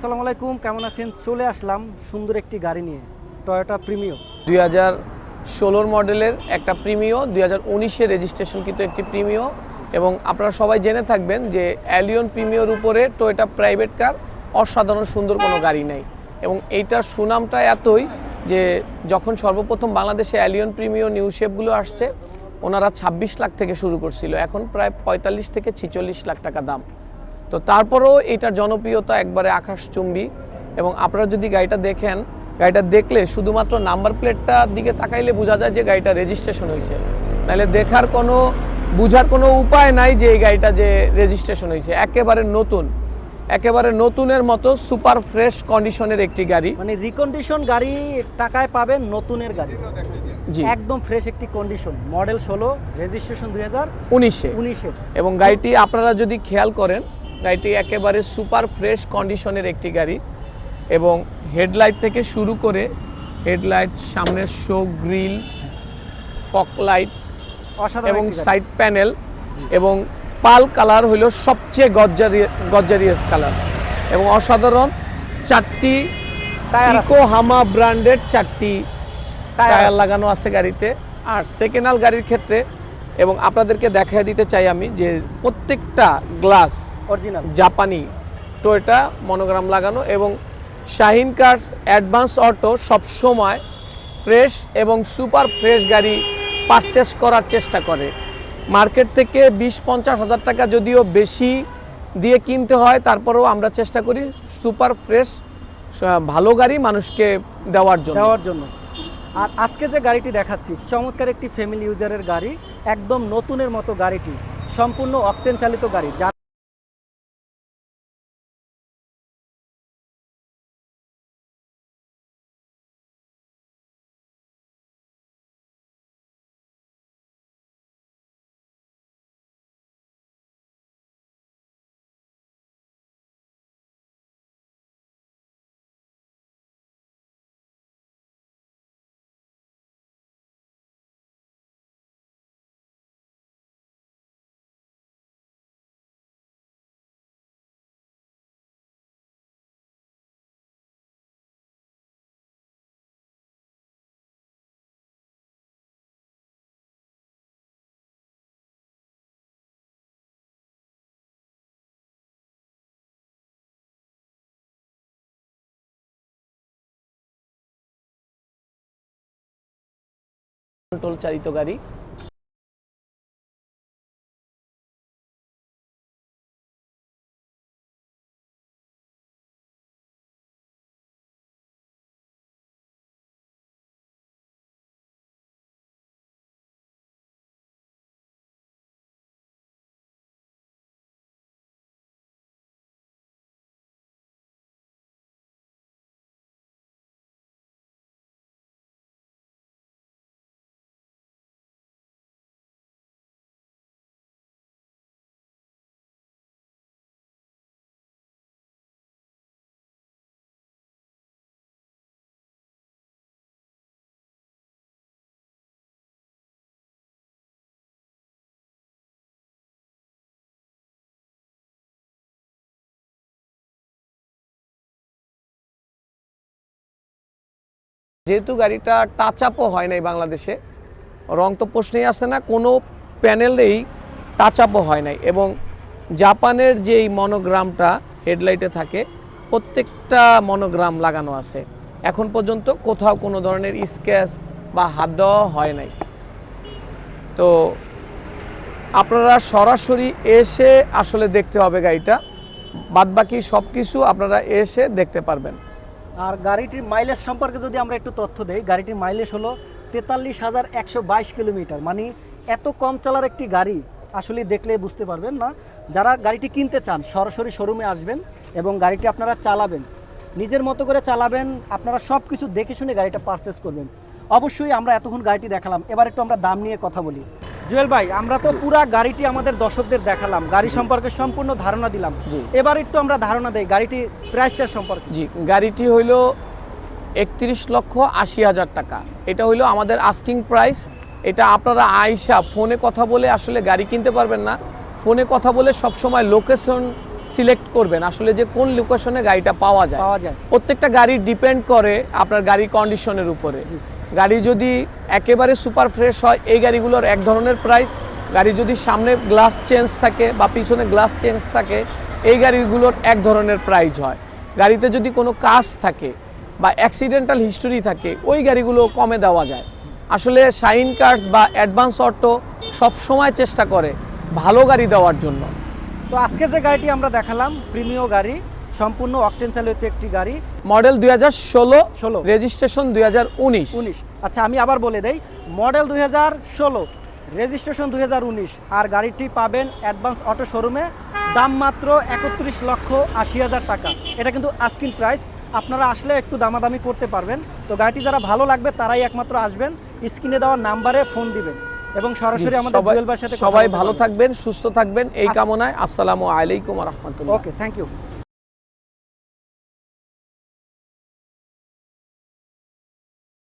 আসসালামু আলাইকুম, কেমন আছেন? চলে আসলাম সুন্দর একটি গাড়ি নিয়ে টয়োটা প্রিমিও দুই হাজার ষোলোর মডেলের একটা প্রিমিও দুই হাজার উনিশে রেজিস্ট্রেশন কিন্তু একটি প্রিমিও এবং আপনারা সবাই জেনে থাকবেন যে অ্যালিয়ন প্রিমিওর উপরে টয়োটা প্রাইভেট কার অসাধারণ সুন্দর কোনো গাড়ি নাই। এবং এইটার সুনামটা এতই যে যখন সর্বপ্রথম বাংলাদেশে অ্যালিয়ন প্রিমিও নিউ শেপগুলো আসছে, ওনারা ছাব্বিশ লাখ থেকে শুরু করছিল। এখন প্রায় পঁয়তাল্লিশ থেকে ছিচল্লিশ লাখ টাকা দাম। তো তারপরেও এটার জনপ্রিয়তা একবারে আকাশচুম্বী। এবং আপনারা যদি গাড়িটা দেখেন গাড়িটা দেখলে শুধুমাত্র নাম্বার প্লেটটার দিকে তাকাইলে বোঝা যায় যে গাড়িটা রেজিস্ট্রেশন হয়েছে। নাহলে দেখার কোনো বুঝার কোনো উপায় নাই যে এই গাড়িটা যে রেজিস্ট্রেশন হয়েছে। একেবারে নতুন। একেবারে নতুনের মতো সুপার ফ্রেশ কন্ডিশনের একটি গাড়ি। মানে রিকন্ডিশন গাড়ি টাকায় পাবেন নতুনের গাড়ি। জি। একদম ফ্রেশ একটি কন্ডিশন মডেল ষোলো রেজিস্ট্রেশন দুই হাজার উনিশে। উনিশের এবং গাড়িটি আপনারা যদি খেয়াল করেন গাড়িটি একেবারে সুপার ফ্রেশ কন্ডিশনের একটি গাড়ি এবং হেডলাইট থেকে শুরু করে হেডলাইট সামনের শো গ্রিল ফক লাইট এবং সাইড প্যানেল এবং পাল কালার হলো সবচেয়ে গজ্জারি গজ্জারিয়াস কালার এবং অসাধারণ চারটি। ইকো হামা ব্র্যান্ডের চারটি টায়ার লাগানো আছে গাড়িতে। আর সেকেন্ড হ্যান্ড গাড়ির ক্ষেত্রে এবং আপনাদেরকে দেখাই দিতে চাই আমি যে প্রত্যেকটা গ্লাস অরিজিনাল। জাপানি টোয়েটা মনোগ্রাম লাগানো এবং শাহিন কার্স অ্যাডভান্স অটো সবসময় ফ্রেশ এবং সুপার ফ্রেশ গাড়ি পারচেস করার চেষ্টা করে। মার্কেট থেকে বিশ পঞ্চাশ হাজার টাকা যদিও বেশি দিয়ে কিনতে হয় তারপরেও আমরা চেষ্টা করি সুপার ফ্রেশ ভালো গাড়ি মানুষকে দেওয়ার জন্য। দেওয়ার জন্য। আর আজকে যে গাড়িটি দেখাচ্ছি চমৎকার একটি ফ্যামিলি ইউজারের গাড়ি একদম নতুনের মতো গাড়িটি সম্পূর্ণ অকটেন চালিত গাড়ি যা কন্ট্রোল চালিত গাড়ি। যেহেতু গাড়িটা টাচ আপও হয় নাই বাংলাদেশে, রং তো প্রশ্নেই আসে না, কোনো প্যানেলেই টাচ আপও হয় নাই। এবং জাপানের যেই মনোগ্রামটা হেডলাইটে থাকে, প্রত্যেকটা মনোগ্রাম লাগানো আছে। এখন পর্যন্ত কোথাও কোনো ধরনের স্ক্যাচ বা হাত দেওয়া হয় নাই। তো আপনারা সরাসরি এসে আসলে দেখতে হবে গাড়িটা, বাদবাকি সব কিছু আপনারা এসে দেখতে পারবেন। আর গাড়িটির মাইলেজ সম্পর্কে যদি আমরা একটু তথ্য দেই, গাড়িটির মাইলেজ হলো তেতাল্লিশ হাজার একশো বাইশ কিলোমিটার। মানে এত কম চালার একটি গাড়ি আসলে দেখলে বুঝতে পারবেন না। যারা গাড়িটি কিনতে চান, সরাসরি শোরুমে আসবেন এবং গাড়িটি আপনারা চালাবেন। নিজের মতো করে চালাবেন, আপনারা সব কিছু দেখে শুনে গাড়িটা পারচেস করবেন। অবশ্যই আমরা এতক্ষণ গাড়িটি দেখালাম। এবার একটু আমরা দাম নিয়ে কথা বলি। জুয়েল ভাই আমরা তো পুরা গাড়িটি আমাদের দর্শকদের দেখালাম। গাড়ি সম্পর্কে সম্পূর্ণ ধারণা দিলাম। জি। এবার একটু আমরা ধারণা দেই গাড়িটি প্রাইসের সম্পর্কে। জি গাড়িটি হইল একত্রিশ লক্ষ আশি হাজার টাকা। এটা হইল আমাদের আস্কিং প্রাইস এটা আপনারা আইসা ফোনে কথা বলে আসলে গাড়ি কিনতে পারবেন না। ফোনে কথা বলে সবসময় লোকেশন সিলেক্ট করবেন। আসলে যে কোন লোকেশনে গাড়িটা পাওয়া যায়। পাওয়া যায়। প্রত্যেকটা গাড়ি ডিপেন্ড করে আপনার গাড়ির কন্ডিশনের উপরে। জি। গাড়ি যদি একেবারে সুপার ফ্রেশ হয়, এই গাড়িগুলোর এক ধরনের প্রাইস গাড়ি যদি সামনে গ্লাস চেঞ্জ থাকে বা পিছনে গ্লাস চেঞ্জ থাকে, এই গাড়িগুলোর এক ধরনের প্রাইস হয়। গাড়িতে যদি কোনো কাজ থাকে বা অ্যাক্সিডেন্টাল হিস্টোরি থাকে, ওই গাড়িগুলো কমে দেওয়া যায়। আসলে শাইন কার্ডস বা অ্যাডভান্স অটো সবসময় চেষ্টা করে ভালো গাড়ি দেওয়ার জন্য। তো আজকে যে গাড়িটি আমরা দেখালাম প্রিমিয় গাড়ি সম্পূর্ণ অকটেন চালিত একটি গাড়ি। মডেল দুই হাজার ষোলো 16 রেজিস্ট্রেশন দুই হাজার উনিশ। উনিশ। আচ্ছা আমি আবার বলে দেই মডেল দুই হাজার ষোলো রেজিস্ট্রেশন দুই হাজার উনিশ আর গাড়িটি পাবেন অ্যাডভান্স অটো শোরুমে দাম মাত্র একত্রিশ লক্ষ আশি হাজার টাকা। এটা কিন্তু আস্কিন প্রাইস আপনারা আসলে একটু দামাদামি করতে পারবেন। তো গাড়িটি যারা ভালো লাগবে তারাই একমাত্র আসবেন। স্ক্রিনে দেওয়া নাম্বারে ফোন দিবেন। এবং সরাসরি আমাদের সবাই- জুয়েল ভাইয়ের সাথে সবাই ভালো থাকবেন সুস্থ থাকবেন। এই আস- কামনায় আসসালামু আলাইকুম রহমতুল্লাহ। Okay thank you